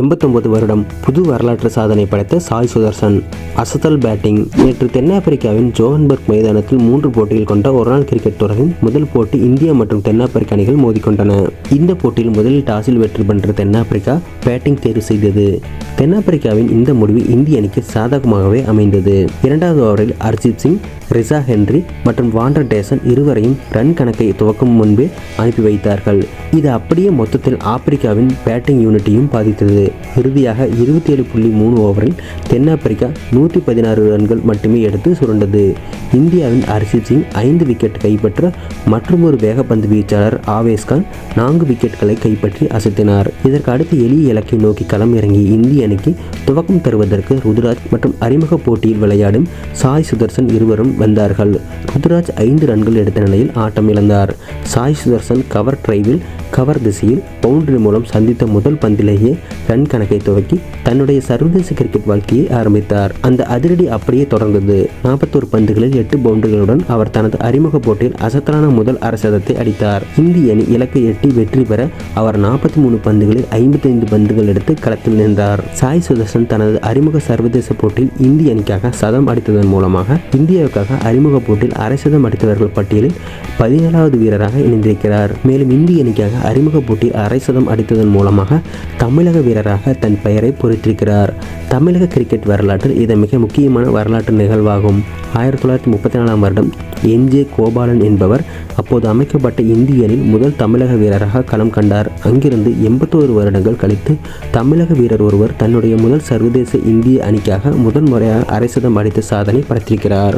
எண்பத்தொன்பது வருடம் புது வரலாற்று சாதனை படைத்த சாய் சுதர்சன். அசத்தல் பேட்டிங் நேற்று தென்னாப்பிரிக்காவின் ஜோஹன்பர்க் மைதானத்தில் மூன்று போட்டிகள் கொண்ட ஒருநாள் கிரிக்கெட் தொடரின் முதல் போட்டி இந்தியா மற்றும் தென்னாப்பிரிக்க அணிகள் மோதிக்கொண்டன. இந்த போட்டியில் முதலில் டாஸில் வெற்றி பெற்ற தென்னாப்பிரிக்கா பேட்டிங் தேர்வு செய்தது. தென்னாப்பிரிக்காவின் இந்த முடிவு இந்திய அணிக்கு சாதகமாகவே அமைந்தது. இரண்டாவது ஓவரில் அர்ஜித் சிங் ரிசா ஹென்றி மற்றும் வாண்டர் டேசன் இருவரையும் ரன் கணக்கை துவக்கும் முன்பே அனுப்பி வைத்தார்கள். இது அப்படியே மொத்தத்தில் ஆப்பிரிக்காவின் பேட்டிங் யூனிட்டையும் பாதித்தது. இறுதியாக இருபத்தி ஏழு புள்ளி மூணு ஓவரில் தென்னாப்பிரிக்கா நூற்றி பதினாறு ரன்கள் மட்டுமே எடுத்து சுரண்டது. இந்தியாவின் அரிசித் சிங் ஐந்து விக்கெட் கைப்பற்ற மற்றொரு வேகப்பந்து வீச்சாளர் ஆவேஸ்கான் நான்கு விக்கெட்டுகளை கைப்பற்றி அசத்தினார். இதற்கு அடுத்து எளிய இலக்கை நோக்கி களம் இறங்கிய இந்திய அணிக்கு துவக்கம் தருவதற்கு ருதுராஜ் மற்றும் அறிமுக போட்டியில் விளையாடும் சாய் சுதர்சன் இருவரும் வந்தார்கள். ருதுராஜ் ஐந்து ரன்கள் எடுத்த நிலையில் ஆட்டம் இழந்தார். சாய் சுதர்சன் கவர் டிரைவில் கவர் திசையில் பவுண்டரி மூலம் சந்தித்த முதல் பந்திலேயே ரன் கணக்கை துவக்கி தன்னுடைய சர்வதேச கிரிக்கெட் வாழ்க்கையை ஆரம்பித்தார். அந்த அதிரடி அப்படியே தொடர்ந்தது. நாற்பத்தோரு பந்துகளில் எட்டு பவுண்டரிகளுடன் அவர் தனது அறிமுக போட்டியில் அசத்தலான முதல் அரசதத்தை அடித்தார். இந்திய அணி இலக்கை எட்டி வெற்றி பெற அவர் நாற்பத்தி மூணு பந்துகளில் ஐம்பத்தைந்து பந்துகள் எடுத்து களத்தில் நின்றார் சாய் சுதர்சன் தனது அறிமுக சர்வதேச போட்டியில் இந்திய அணிக்காக சதம் அடித்ததன் மூலமாக இந்தியாவுக்காக அறிமுக போட்டியில் அரை சதம் அடித்தவர்கள் பட்டியலில் பதினேழாவது வீரராக இணைந்திருக்கிறார். மேலும் இந்திய அணிக்காக அறிமுக போட்டியில் அரை சதம் அடித்ததன் மூலமாக தமிழக வீரர் வீரராக தன் பெயரை பொறித்திருக்கிறார். தமிழக கிரிக்கெட் வரலாற்றில் இது மிக முக்கியமான வரலாற்று நிகழ்வாகும். ஆயிரத்தி தொள்ளாயிரத்தி முப்பத்தி நாலாம் வருடம் என்ஜே கோபாலன் என்பவர் அப்போது அமைக்கப்பட்ட இந்தியனில் முதல் தமிழக வீரராக களம் கண்டார். அங்கிருந்து எண்பத்தோரு வருடங்கள் கழித்து தமிழக வீரர் ஒருவர் தன்னுடைய முதல் சர்வதேச இந்திய அணிக்காக முதன்முறையாக முறையாக அடித்த சாதனை படைத்திருக்கிறார்.